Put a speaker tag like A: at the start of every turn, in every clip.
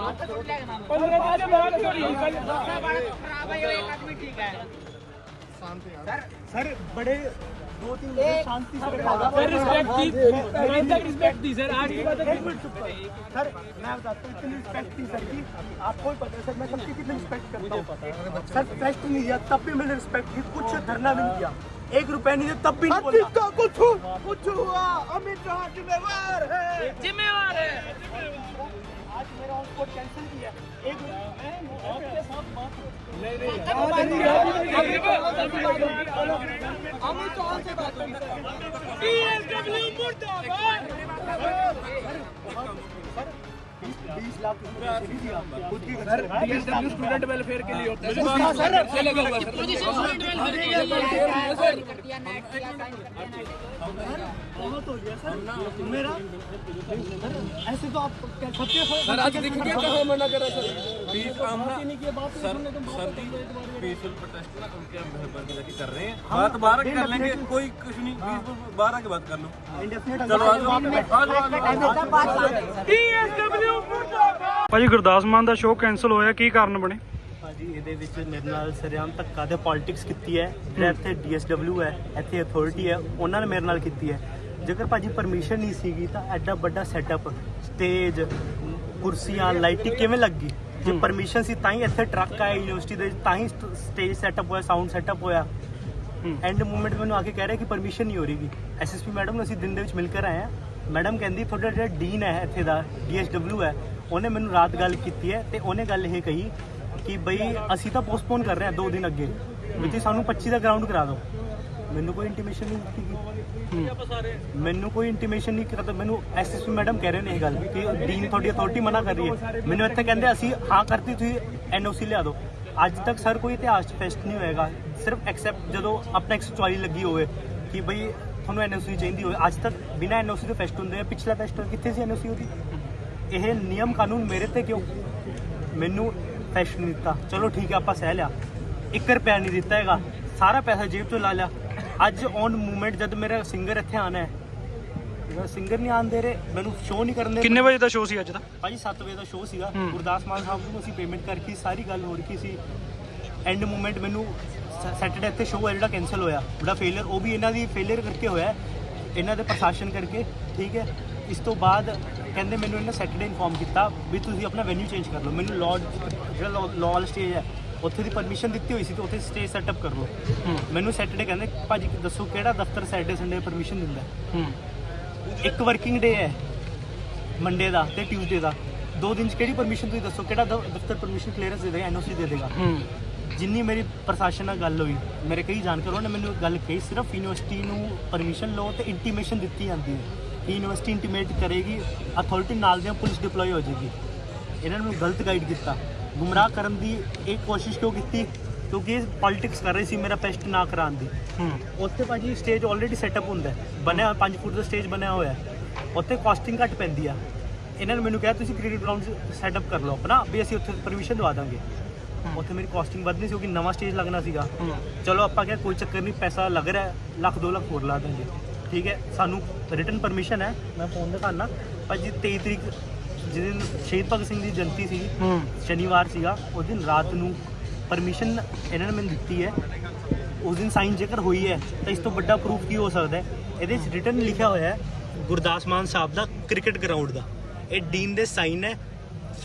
A: पंद्रह दिन बाद खराब
B: है एक आदमी ठीक है सर
A: सर बड़े दो। तीन शांति से रिस्पेक्ट की रिस्पेक्ट दी सर। आज की बात है
B: सर मैं बताता हूँ इतनी रिस्पेक्ट थी सर की। आपको पता है सर मैं सबकी कितनी रिस्पेक्ट करता हूँ। सर फेस्ट नहीं दिया तब भी मैंने रिस्पेक्ट की। कुछ धरना भी नहीं दिया। एक रुपए नहीं तब भी नहीं बोला।
C: का कुछ कुछ हुआ अमित शाह जिम्मेवार है।
A: जिम्मेवार है
B: आज मेरा उसको कैंसिल किया एक मैं आपके साथ बात नहीं नहीं
A: अमित चौहान से बात डीएसडब्ल्यू मुर्दाबाद स्टूडेंट वेलफेयर के लिए होता है
B: बहुत हो गया सर मेरा सर ऐसे तो आप क्या सत्य
A: सर आज दिख गया कहाँ मना करा सर
D: बीस हम ना
B: की बात
D: sir sir ji peaceful protest ना उनके मेहरबानी की कर रहे हैं बात बारह कर लेंगे कोई कुछ नहीं बीस बारह की बात कर लो
B: इंडेफिनेट
D: चलो आ जाओ आ जाओ आ जाओ
A: पीएसडब्ल्यू मुर्दाबाद
E: ਭਾਜੀ ਗੁਰਦਾਸ ਮਾਨ ਦਾ ਸ਼ੋਅ ਕੈਨਸਲ ਹੋਇਆ ਕੀ ਕਾਰਨ ਬਣੇ
B: ਭਾਜੀ ਇਹਦੇ ਵਿੱਚ ਮੇਰੇ ਨਾਲ ਸਰਿਆਮ ਧੱਕਾ ਤੇ ਪੋਲਿਟਿਕਸ ਕੀਤੀ ਹੈ ਜਿਹੜਾ ਇੱਥੇ ਡੀਐਸਡਬਲਿਊ ਹੈ ਇੱਥੇ ਅਥਾਰਟੀ ਹੈ ਉਹਨਾਂ ਨੇ ਮੇਰੇ ਨਾਲ ਕੀਤੀ ਹੈ। ਜੇਕਰ ਭਾਜੀ ਪਰਮਿਸ਼ਨ ਨਹੀਂ ਸੀਗੀ ਤਾਂ ਐਡਾ ਵੱਡਾ ਸੈਟਅਪ ਸਟੇਜ ਕੁਰਸੀਆਂ ਲਾਈਟਿੰਗ ਕਿਵੇਂ ਲੱਗੀ? ਜੇ ਪਰਮਿਸ਼ਨ ਸੀ ਤਾਂ ਹੀ ਇੱਥੇ ਟਰੱਕ ਆਇਆ ਯੂਨੀਵਰਸਿਟੀ ਦੇ ਤਾਂ ਹੀ ਸਟੇਜ ਸੈਟਅਪ ਹੋਇਆ ਸਾਊਂਡ ਸੈਟਅਪ ਹੋਇਆ। ਐਂਡ ਮੂਮੈਂਟ ਮੈਨੂੰ ਆ ਕੇ ਕਹਿ ਰਿਹਾ ਕਿ ਪਰਮਿਸ਼ਨ ਨਹੀਂ ਹੋ ਰਹੀਗੀ ਐਸਐਸਪੀ ਮੈਡਮ ਨੂੰ ਅਸੀਂ ਦਿਨ ਦੇ ਵਿੱਚ ਮਿਲ ਕੇ ਆਏ ਆ ਮੈਡਮ ਕਹਿੰਦੀ ਤੁਹਾਡਾ ਜਿਹੜਾ ਡੀਨ ਹੈ ਇੱਥੇ ਦਾ ਡੀਐਸਡਬਲਿਊ ਹੈ ਉਹਨੇ ਮੈਨੂੰ ਰਾਤ ਗੱਲ ਕੀਤੀ ਹੈ ਤੇ ਉਹਨੇ ਗੱਲ ਇਹ ਕਹੀ ਕਿ ਬਈ ਅਸੀਂ ਤਾਂ ਪੋਸਟਪੋਨ ਕਰ ਰਹੇ ਹਾਂ ਦੋ ਦਿਨ ਅੱਗੇ। ਵੀ ਤੁਸੀਂ ਸਾਨੂੰ 25 ਦਾ ਗਰਾਊਂਡ ਕਰਾ ਦਿਓ। ਮੈਨੂੰ ਕੋਈ ਇੰਟੀਮੇਸ਼ਨ ਨਹੀਂ ਦਿੱਤੀ ਗਈ। ਮੈਨੂੰ ਕੋਈ ਇੰਟੀਮੇਸ਼ਨ ਨਹੀਂ ਕਰਦਾ ਮੈਨੂੰ ਐਸਐਸਪੀ ਮੈਡਮ ਕਹਿ ਰਹੇ ਨੇ ਇਹ ਗੱਲ ਕਿ ਡੀਨ ਤੁਹਾਡੀ ਅਥਾਰਟੀ ਮਨਾ ਕਰ ਰਹੀ ਹੈ। ਮੈਨੂੰ ਇੱਥੇ ਕਹਿੰਦੇ ਅਸੀਂ ਹਾਂ ਕਰਤੀ, ਤੁਸੀਂ ਐਨਓਸੀ ਲਿਆ ਦਿਓ। ਅੱਜ ਤੱਕ ਸਰ ਕੋਈ ਇਤਿਹਾਸ ਫੈਸਟ ਨਹੀਂ ਹੋਏਗਾ। ਸਿਰਫ ਐਕਸੈਪਟ ਜਦੋਂ ਆਪਣਾ 144 ਲੱਗੀ ਹੋਵੇ ਕਿ ਬਈ ਤੁਹਾਨੂੰ ਐਨਓਸੀ ਚਾਹੀਦੀ ਹੋਵੇ। ਅੱਜ ਤੱਕ ਬਿਨਾ ਐਨਓਸੀ ਦੇ ਫੈਸਟ ਹੁੰਦੇ ਆ। ਪਿਛਲਾ ਫੈਸਟ ਕਿੱਥੇ ਸੀ ਐਨਓਸੀ ਉਹਦੀ? ਇਹ ਨਿਯਮ ਕਾਨੂੰਨ ਮੇਰੇ ਤੇ ਕਿਉਂ? ਮੈਨੂੰ ਫੈਸਟ ਨਹੀਂ ਦਿੱਤਾ। ਚਲੋ ਠੀਕ ਹੈ ਆਪਾਂ ਸਹਿ ਲਿਆ। 1 ਰੁਪਿਆ ਨਹੀਂ ਦਿੱਤਾ ਹੈਗਾ। ਸਾਰਾ ਪੈਸਾ ਜੇਬ ਤੋਂ ਲਾ ਲਿਆ। ਅੱਜ ਔਨ ਮੂਵਮੈਂਟ ਜਦ ਮੇਰਾ ਸਿੰਗਰ ਇੱਥੇ ਆਣਾ ਹੈ। ਮੇਰਾ ਸਿੰਗਰ ਨਹੀਂ ਆਉਣ ਦੇ ਰਹੇ ਮੈਨੂੰ ਸ਼ੋਅ ਨਹੀਂ ਕਰਨ ਦੇ
E: ਕਿੰਨੇ ਵਜੇ ਦਾ ਸ਼ੋਅ ਸੀ ਅੱਜ ਦਾ?
B: ਭਾਜੀ 7 ਵਜੇ ਦਾ ਸ਼ੋਅ ਸੀਗਾ। ਗੁਰਦਾਸ ਮਾਨ ਸਾਹਿਬ ਨੂੰ ਅਸੀਂ ਪੇਮੈਂਟ ਕਰਕੇ ਸਾਰੀ ਗੱਲ ਹੋ ਰਹੀ ਸੀ। ਐਂਡ ਮੂਮੈਂਟ ਮੈਨੂੰ ਸੈਟਰਡੇ ਇੱਥੇ ਸ਼ੋਅ ਹੈ ਜਿਹੜਾ ਕੈਨਸਲ ਹੋਇਆ। ਬੜਾ ਫੇਲਿਅਰ ਉਹ ਵੀ ਇਹਨਾਂ ਦੀ ਫੇਲਿਅਰ ਕਰਕੇ ਹੋਇਆ ਇਹਨਾਂ ਦੇ ਪ੍ਰਸ਼ਾਸਨ ਕਰਕੇ ਠੀਕ ਹੈ। ਇਸ ਤੋਂ ਬਾਅਦ ਕਹਿੰਦੇ ਮੈਨੂੰ ਇਹਨਾਂ ਸੈਟਰਡੇ ਇਨਫੋਰਮ ਕੀਤਾ ਵੀ ਤੁਸੀਂ ਆਪਣਾ ਵੈਨਿਊ ਚੇਂਜ ਕਰ ਲਓ। ਮੈਨੂੰ ਲਾਰਡ ਜਿਹੜਾ ਲਾਲ ਸਟੇਜ ਹੈ ਉੱਥੇ ਦੀ ਪਰਮਿਸ਼ਨ ਦਿੱਤੀ ਹੋਈ ਸੀ ਤੇ ਉੱਥੇ ਸਟੇਜ ਸੈਟਅਪ ਕਰ ਲਓ। ਮੈਨੂੰ ਸੈਟਰਡੇ ਕਹਿੰਦੇ ਭਾਜੀ ਦੱਸੋ ਕਿਹੜਾ ਦਫ਼ਤਰ ਸੈਟਰਡੇ ਸੰਡੇ ਪਰਮਿਸ਼ਨ ਦਿੰਦਾ ਇੱਕ ਵਰਕਿੰਗ ਡੇ ਹੈ ਮੰਡੇ ਦਾ ਤੇ ਟਿਊਜ਼ਡੇ ਦਾ। ਦੋ ਦਿਨ ਚ ਕਿਹੜੀ ਪਰਮਿਸ਼ਨ ਤੁਸੀਂ ਦੱਸੋ? ਕਿਹੜਾ ਦਫ਼ਤਰ ਪਰਮਿਸ਼ਨ ਕਲੀਅਰੈਂਸ ਦੇ ਦੇਗਾ ਐਨਓਸੀ ਦੇ ਦੇਗਾ? ਜਿੰਨੀ ਮੇਰੀ ਪ੍ਰਸ਼ਾਸਨ ਨਾਲ ਗੱਲ ਹੋਈ ਮੇਰੇ ਕਈ ਜਾਣਕਾਰਾਂ ਨੇ ਮੈਨੂੰ ਗੱਲ ਕਹੀ ਸਿਰਫ ਯੂਨੀਵਰਸਿਟੀ ਨੂੰ ਪਰਮਿਸ਼ਨ ਲਓ ਤੇ ਇੰਟੀਮੇਸ਼ਨ ਦਿੱਤੀ ਜਾਂਦੀ ਹੈ। ਯੂਨੀਵਰਸਿਟੀ ਇੰਟੀਮੇਟ ਕਰੇਗੀ ਅਥਾਰਟੀ ਨਾਲ ਦੀਆਂ ਪੁਲਿਸ ਡਿਪਲੋਏ ਹੋ ਜਾਏਗੀ। ਇਹਨਾਂ ਨੇ ਗਲਤ ਗਾਈਡ ਕੀਤਾ। ਗੁੰਮਰਾਹ ਕਰਨ ਦੀ ਇਹ ਕੋਸ਼ਿਸ਼ ਕਿਉਂ ਕੀਤੀ? ਕਿਉਂਕਿ ਇਹ ਪੋਲਿਟਿਕਸ ਕਰ ਰਹੇ ਸੀ ਮੇਰਾ ਪੈਸਟ ਨਾ ਕਰਾਉਣ ਦੀ।
E: ਹੂੰ।
B: ਉੱਥੇ ਭਾਜੀ ਸਟੇਜ ਆਲਰੇਡੀ ਸੈਟਅਪ ਹੁੰਦਾ ਬਣਿਆ 5 ਫੁੱਟ ਦਾ ਸਟੇਜ ਬਣਿਆ ਹੋਇਆ ਉੱਥੇ ਕਾਸਟਿੰਗ ਘੱਟ ਪੈਂਦੀ ਆ। ਇਹਨਾਂ ਨੇ ਮੈਨੂੰ ਕਿਹਾ ਤੁਸੀਂ ਕ੍ਰਿਕਟ ਗਰਾਊਂਡ ਸੈਟਅਪ ਕਰ ਲਓ ਆਪਣਾ ਵੀ ਅਸੀਂ ਉੱਥੇ ਪਰਮਿਸ਼ਨ ਦਵਾ ਦਾਂਗੇ। ਉੱਥੇ ਮੇਰੀ ਕਾਸਟਿੰਗ ਵਧਣੀ ਸੀ ਕਿਉਂਕਿ ਨਵਾਂ ਸਟੇਜ ਲੱਗਣਾ ਸੀਗਾ। ਚਲੋ ਆਪਾਂ ਕਿਹਾ ਕੋਈ ਚੱਕਰ ਨਹੀਂ ਪੈਸਾ ਲੱਗ ਰਿਹਾ ਲੱਖ 2 ਲੱਖ ਹੋਰ ਲਾ ਦਾਂਗੇ। ਠੀਕ ਹੈ ਸਾਨੂੰ ਰਿਟਨ ਪਰਮਿਸ਼ਨ ਹੈ ਮੈਂ ਫੋਨ ਦਿਖਾਣਾ ਭਾਜੀ 23 ਤਰੀਕ ਜਿਸ ਦਿਨ ਸ਼ਹੀਦ ਭਗਤ ਸਿੰਘ ਦੀ ਜਯੰਤੀ ਸੀ ਸ਼ਨੀਵਾਰ ਸੀਗਾ ਉਸ ਦਿਨ ਰਾਤ ਨੂੰ ਪਰਮਿਸ਼ਨ ਇਹਨਾਂ ਨੇ ਮੈਨੂੰ ਦਿੱਤੀ ਹੈ। ਉਸ ਦਿਨ ਸਾਈਨ ਜੇਕਰ ਹੋਈ ਹੈ ਤਾਂ ਇਸ ਤੋਂ ਵੱਡਾ ਪ੍ਰੂਫ ਕੀ ਹੋ ਸਕਦਾ ਹੈ? ਇਹਦੇ ਵਿੱਚ ਰਿਟਨ ਲਿਖਿਆ ਹੋਇਆ ਹੈ ਗੁਰਦਾਸ ਮਾਨ ਸਾਹਿਬ ਦਾ ਕ੍ਰਿਕਟ ਗਰਾਊਂਡ ਦਾ। ਇਹ ਡੀਨ ਦੇ ਸਾਈਨ ਹੈ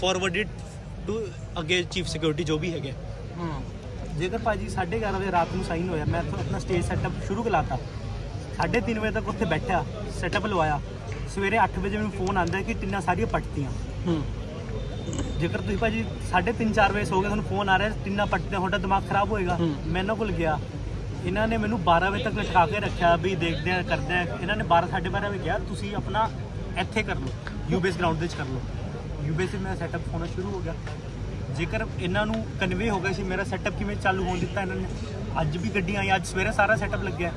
B: ਫਾਰਵਰਡਡ ਟੂ ਅੱਗੇ ਚੀਫ ਸਿਕਿਉਰਿਟੀ ਜੋ ਵੀ ਹੈਗੇ
E: ਹੂੰ।
B: ਜੇਕਰ ਭਾਜੀ 11:30 ਵਜੇ ਰਾਤ ਨੂੰ ਸਾਈਨ ਹੋਇਆ ਮੈਂ ਇੱਥੋਂ ਆਪਣਾ ਸਟੇਜ ਸੈਟਅਪ ਸ਼ੁਰੂ ਕਰਾਤਾ। 3:30 ਵਜੇ ਤੱਕ ਉੱਥੇ ਬੈਠਾ ਸੈਟਅਪ ਲਵਾਇਆ। ਸਵੇਰੇ 8 ਵਜੇ ਮੈਨੂੰ ਫੋਨ ਆਂਦਾ ਕਿ ਟਿੰਨਾਂ ਸਾਰੀਆਂ ਪੱਟਤੀਆਂ।
E: ਹੂੰ।
B: ਜੇਕਰ ਤੁਸੀਂ ਭਾਜੀ 3:30 4 ਵਜੇ ਸੋ ਗਏ ਤੁਹਾਨੂੰ ਫੋਨ ਆ ਰਿਹਾ ਤਿੰਨਾਂ ਪੱਟਦੇ ਤੁਹਾਡਾ ਦਿਮਾਗ ਖਰਾਬ ਹੋਏਗਾ। ਮੈਂ ਇਹਨਾਂ ਕੋਲ ਗਿਆ। ਇਹਨਾਂ ਨੇ ਮੈਨੂੰ 12 ਵਜੇ ਤੱਕ ਲਟਕਾ ਕੇ ਰੱਖਿਆ ਵੀ ਦੇਖਦੇ ਆ ਕਰਦੇ ਆ। ਇਹਨਾਂ ਨੇ 12 12:30 ਵਜੇ ਕਿਹਾ ਤੁਸੀਂ ਆਪਣਾ ਇੱਥੇ ਕਰ ਲਓ ਯੂਬੀਐਸ ਗਰਾਊਂਡ ਦੇ ਵਿੱਚ ਕਰ ਲਓ। ਯੂਬੀਐਸ ਵਿੱਚ ਮੇਰਾ ਸੈਟਅਪ ਹੋਣਾ ਸ਼ੁਰੂ ਹੋ ਗਿਆ। ਜੇਕਰ ਇਹਨਾਂ ਨੂੰ ਕਨਵੇ ਹੋ ਗਿਆ ਸੀ ਮੇਰਾ ਸੈਟਅਪ ਕਿਵੇਂ ਚਾਲੂ ਹੋਣ ਦਿੱਤਾ ਇਹਨਾਂ ਨੇ ਅੱਜ ਵੀ ਗੱਡੀਆਂ ਆਈ ਅੱਜ ਸਵੇਰੇ ਸਾਰਾ ਸੈਟਅਪ ਲੱਗਿਆ।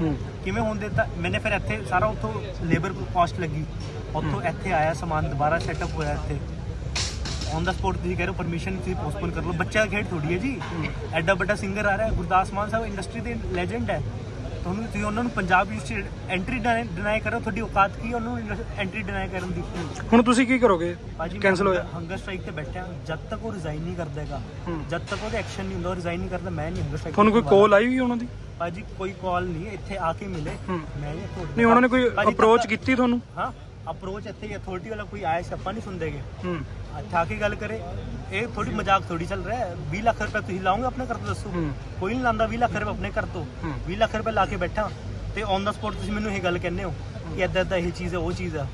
B: ਕਿਵੇਂ ਹੋਣ ਦਿੱਤਾ? ਮੈਨੇ ਫਿਰ ਇੱਥੇ ਸਾਰਾ ਉੱਥੋਂ ਲੇਬਰ ਕਾਸਟ ਲੱਗੀ। ਉੱਥੋਂ ਇੱਥੇ ਆਇਆ ਸਮਾਨ ਦੁਬਾਰਾ ਸੈਟਅਪ ਹੋਇਆ ਇੱਥੇ। ਔਨ ਦਾ ਸਪੋਟ ਤੁਸੀਂ ਕਹਿ ਰਹੇ ਹੋ ਪਰਮਿਸ਼ਨ ਤੁਸੀਂ ਪੋਸਟਪੋਨ ਕਰ ਲਓ। ਬੱਚਾ ਖੇਡ ਥੋੜੀ ਹੈ ਜੀ। ਐਡਾ ਵੱਡਾ ਸਿੰਗਰ ਆ ਰਿਹਾ ਗੁਰਦਾਸ ਮਾਨ ਸਾਹਿਬ ਇੰਡਸਟਰੀ ਦੇ ਲੈਜੈਂਡ ਹੈ। ਤੁਹਾਨੂੰ ਤੁਸੀਂ ਉਹਨਾਂ ਨੂੰ ਪੰਜਾਬ ਯੂਨੀਵਰਸਿਟੀ ਐਂਟਰੀ ਡਿਨਾਈ ਕਰੋ ਤੁਹਾਡੀ ਔਕਾਤ ਕੀ ਉਹਨਾਂ ਨੂੰ ਐਂਟਰੀ ਡਿਨਾਈ ਕਰਨ ਦੀ?
E: ਹੁਣ ਤੁਸੀਂ ਕੀ ਕਰੋਗੇ? ਕੈਨਸਲ ਹੋਇਆ।
B: ਹੰਗਰ ਸਟ੍ਰਾਈਕ ਤੇ ਬੈਠਿਆ ਜਦ ਤੱਕ ਉਹ ਰਿਜ਼ਾਈਨ ਨਹੀਂ ਕਰਦਾ ਹੈਗਾ
E: ਹੂੰ।
B: ਜਦ ਤੱਕ ਉਹਦੇ ਐਕਸ਼ਨ ਨਹੀਂ ਹੁੰਦਾ ਰਿਜ਼ਾਈਨ ਨਹੀਂ ਕਰਦਾ ਮੈਂ ਨਹੀਂ ਹੰਗਰ ਸਟ੍ਰਾਈਕ
E: ਤੁਹਾਨੂੰ ਕੋਈ ਕਾਲ ਆਈ ਵੀ ਉਹਨਾਂ ਦੀ?
B: ਭਾਜੀ ਕੋਈ ਕਾਲ ਨਹੀਂ ਇੱਥੇ ਆ ਕੇ ਮਿਲੇ। ਮੈਂ ਨਹੀਂ
E: ਉਹਨਾਂ ਨੇ ਕੋਈ ਅਪਰੋਚ ਕੀਤੀ ਤੁਹਾਨੂੰ?
B: ਹਾਂ ਅਪਰੋਚ ਇੱਥੇ ਅਥਾਰਟੀ ਵਾਲਾ ਕੋਈ ਆਇਆ ਸੀ ਆਪਾਂ ਨਹੀਂ ਸੁਣਦੇਗੇ ਆ ਕੇ ਗੱਲ ਕਰੇ। ਇਹ ਥੋੜੀ ਮਜ਼ਾਕ ਥੋੜੀ ਚੱਲ ਰਿਹਾ ਹੈ। 20 ਲੱਖ ਰੁਪਏ ਤੁਸੀਂ ਲਾਓਗੇ ਆਪਣੇ ਘਰ ਤੋਂ ਦੱਸੋ। ਕੋਈ ਨਹੀਂ ਲਾਂਦਾ 20 ਲੱਖ ਰੁਪਏ ਆਪਣੇ ਘਰ ਤੋਂ।
E: ਹੂੰ।
B: 20 ਲੱਖ ਰੁਪਏ ਲਾ ਕੇ ਬੈਠਾ। ਤੇ ਔਨ ਦਾ ਸਪੌਟ ਤੁਸੀਂ ਮੈਨੂੰ ਇਹ ਗੱਲ ਕਹਿੰਦੇ ਹੋ ਕਿ ਇਦਾਂ ਇਦਾਂ ਇਹ ਚੀਜ਼ ਹੈ ਉਹ ਚੀਜ਼ ਹੈ।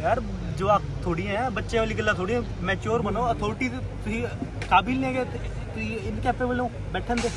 B: ਯਾਰ ਜਵਾਕ ਥੋੜੀ ਹੈ ਬੱਚੇ ਵਾਲੀ ਗੱਲਾਂ ਥੋੜੀ ਮੈਚੁਰ ਬਣੋ। ਅਥਾਰਟੀ ਤੁਸੀਂ ਕਾਬਿਲ ਨਹੀਂ ਹੈਗੇ। ਤੁਸੀਂ ਇਨਕੈਪੇਬਲ ਹੋ ਬੈਠਣ ਦੇ।